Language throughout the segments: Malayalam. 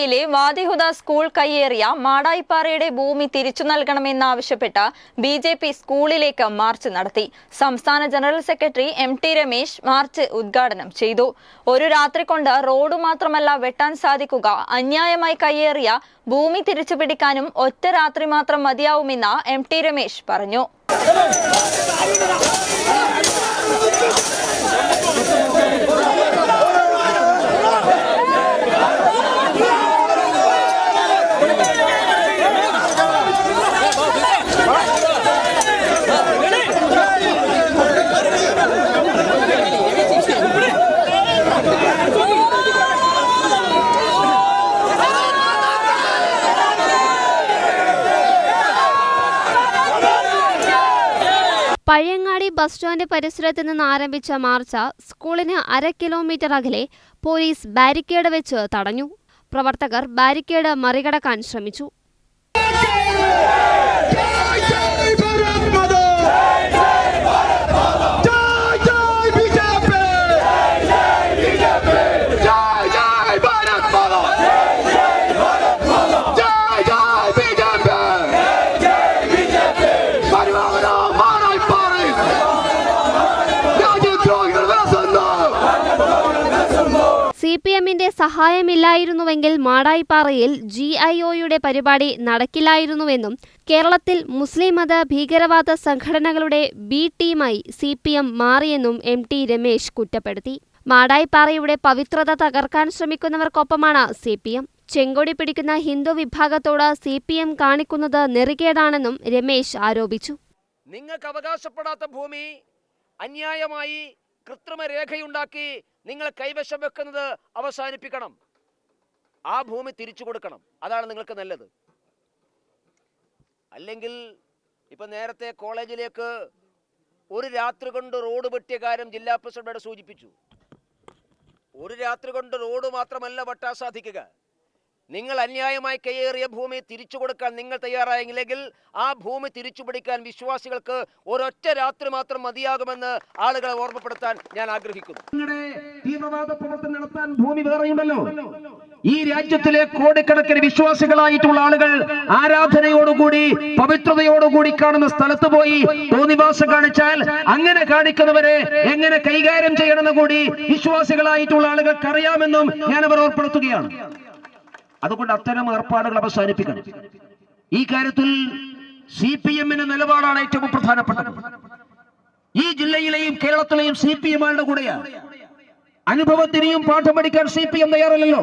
ജില്ലയിലെ വാദിഹുദ സ്കൂൾ കയ്യേറിയ മാടായിപ്പാറയുടെ ഭൂമി തിരിച്ചു നൽകണമെന്നാവശ്യപ്പെട്ട് ബി ജെ പി സ്കൂളിലേക്ക് മാർച്ച് നടത്തി. സംസ്ഥാന general secretary M T Ramesh march ഉദ്ഘാടനം ചെയ്തു. ഒരു രാത്രി കൊണ്ട് റോഡ് മാത്രമല്ല വെട്ടാൻ സാധിക്കുക അന്യായമായി കയ്യേറിയ ഭൂമി തിരിച്ചു പിടിക്കാനും ഒറ്റ രാത്രി മാത്രം മതിയാവുമെന്ന് എം ടി രമേശ് പറഞ്ഞു. പഴയങ്ങാടി ബസ് സ്റ്റാൻഡ് പരിസരത്ത് നിന്ന് ആരംഭിച്ച മാർച്ച് സ്കൂളിന് അര കിലോമീറ്റർ അകലെ പോലീസ് ബാരിക്കേഡ് വെച്ച് തടഞ്ഞു. പ്രവർത്തകർ ബാരിക്കേഡ് മറികടക്കാൻ ശ്രമിച്ചു. സി പി എമ്മിന്റെ സഹായമില്ലായിരുന്നുവെങ്കിൽ മാടായിപ്പാറയിൽ ജി ഐ ഒയുടെ പരിപാടി നടക്കില്ലായിരുന്നുവെന്നും കേരളത്തിൽ മുസ്ലിം മത ഭീകരവാദ സംഘടനകളുടെ ബി ടീമായി സി പി എം മാറിയെന്നും എം ടി രമേശ് കുറ്റപ്പെടുത്തി. മാടായിപ്പാറയുടെ പവിത്രത തകർക്കാൻ ശ്രമിക്കുന്നവർക്കൊപ്പമാണ് സി പി എം. ചെങ്കൊടി പിടിക്കുന്ന ഹിന്ദു വിഭാഗത്തോട് സി പി എം കാണിക്കുന്നത് നെറുകേടാണെന്നും രമേശ് ആരോപിച്ചു. നിങ്ങൾക്ക് അവകാശപ്പെടാത്ത ഭൂമി അന്യായമായി കൃത്രിമ രേഖയുണ്ടാക്കി നിങ്ങൾ കൈവശം വെക്കുന്നത് അവസാനിപ്പിക്കണം. ആ ഭൂമി തിരിച്ചു കൊടുക്കണം. അതാണ് നിങ്ങൾക്ക് നല്ലത്. അല്ലെങ്കിൽ ഇപ്പൊ നേരത്തെ കോളേജിലേക്ക് ഒരു രാത്രി കൊണ്ട് റോഡ് വെട്ടിയ കാര്യം ജില്ലാ പ്രസിഡന്റ് സൂചിപ്പിച്ചു. ഒരു രാത്രി കൊണ്ട് റോഡ് മാത്രമല്ല വെട്ടാൻ സാധിക്കുക. നിങ്ങൾ അന്യായമായി കയ്യേറിയ ഭൂമി തിരിച്ചു കൊടുക്കാൻ നിങ്ങൾ തയ്യാറായെങ്കിൽ ആ ഭൂമി തിരിച്ചു പിടിക്കാൻ വിശ്വാസികൾക്ക് ഒരൊറ്റ രാത്രി മാത്രം മതിയാകുമെന്ന് ആളുകളെ ഓർമ്മപ്പെടുത്താൻ ഞാൻ ആഗ്രഹിക്കുന്നു. തീവ്രവാദ പ്രവർത്തനം നടത്താൻ ഭൂമി വേറെയുണ്ടല്ലോ. ഈ രാജ്യത്തിലെ കോടിക്കണക്കിന് വിശ്വാസികളായിട്ടുള്ള ആളുകൾ ആരാധനയോടുകൂടി പവിത്രതയോടുകൂടി കാണുന്ന സ്ഥലത്ത് പോയി തോന്നിവാസം കാണിച്ചാൽ അങ്ങനെ കാണിക്കുന്നവരെ എങ്ങനെ കൈകാര്യം ചെയ്യണമെന്ന് കൂടി വിശ്വാസികളായിട്ടുള്ള ആളുകൾക്ക് അറിയാമെന്നും ഞാൻ അവർ ഓർപ്പെടുത്തുകയാണ് അതുകൊണ്ട് അത്തരം ഏർപ്പാടുകൾ അവസാനിപ്പിക്കണം. ഈ കാര്യത്തിൽ സി പി എമ്മിന്റെ നിലപാടാണ് ഏറ്റവും പ്രധാനപ്പെട്ടത്. ഈ ജില്ലയിലെയും കേരളത്തിലെയും സി പി എമ്മുകളുടെ കൂടെയാണ് അനുഭവത്തിനെയും പാഠം പഠിക്കാൻ സി പി എം തയ്യാറല്ലല്ലോ.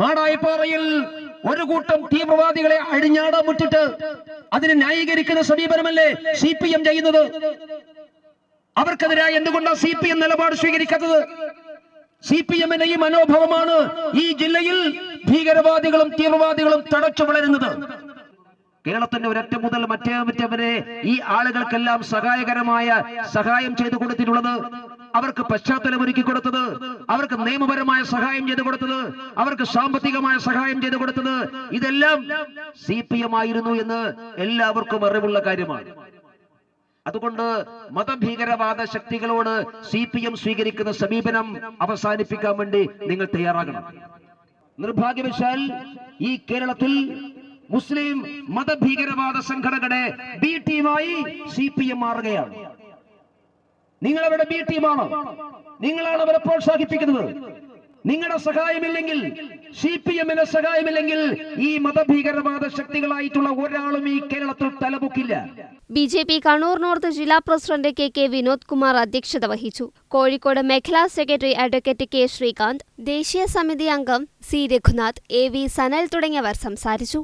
മാടായിപ്പാറയിൽ ഒരു കൂട്ടം തീവ്രവാദികളെ അഴിഞ്ഞാടാൻ മുറ്റിട്ട് അതിനെ ന്യായീകരിക്കുന്ന സമീപനമല്ലേ സി പി എം ചെയ്യുന്നത്? അവർക്കെതിരായി എന്തുകൊണ്ടാണ് സി പി എം നിലപാട് സ്വീകരിക്കാത്തത്? സി പി എമ്മിന്റെ ഈ മനോഭാവമാണ് ഈ ജില്ലയിൽ ഭീകരവാദികളും തീവ്രവാദികളും തടച്ചു വളരുന്നത്. കേരളത്തിന്റെ ഒരറ്റം മുതൽ മറ്റേ മറ്റേ വരെ ഈ ആളുകൾക്കെല്ലാം സഹായകരമായ സഹായം ചെയ്തു കൊടുത്തിട്ടുള്ളത് അവർക്ക് പശ്ചാത്തലം ഒരുക്കി കൊടുത്തത് അവർക്ക് നിയമപരമായ സഹായം ചെയ്തു കൊടുത്തത് അവർക്ക് സാമ്പത്തികമായ സഹായം ചെയ്തു കൊടുത്തത് ഇതെല്ലാം സി പി എം ആയിരുന്നു എന്ന് എല്ലാവർക്കും അറിവുള്ള കാര്യമാണ്. അതുകൊണ്ട് മതഭീകരവാദ ശക്തികളോട് സി സ്വീകരിക്കുന്ന സമീപനം അവസാനിപ്പിക്കാൻ വേണ്ടി നിങ്ങൾ തയ്യാറാകണം. നിർഭാഗ്യവശാൽ ഈ കേരളത്തിൽ മുസ്ലിം മതഭീകരവാദ സംഘടനയുടെ ബി ടീമായി സി പി എം മാറുകയാണ്. നിങ്ങളവരുടെ ബി ടീമാണ് നിങ്ങളാണ് അവരെ പ്രോത്സാഹിപ്പിക്കുന്നത്. നിങ്ങളുടെ സഹായമില്ലെങ്കിൽ സി പി എമ്മിന്റെ സഹായമില്ലെങ്കിൽ ഈ മതഭീകരവാദ ശക്തികളായിട്ടുള്ള ഒരാളും ഈ കേരളത്തിൽ തലപൊക്കില്ല. B J P Kannur north ജില്ലാ president K K Vinod Kumar അധ്യക്ഷത വഹിച്ചു. കോഴിക്കോട് മേഖലാ സെക്രട്ടറി അഡ്വക്കേറ്റ് കെ ശ്രീകാന്ത് ദേശീയ സമിതി അംഗം C Raghunath A V Sanal തുടങ്ങിയവർ സംസാരിച്ചു.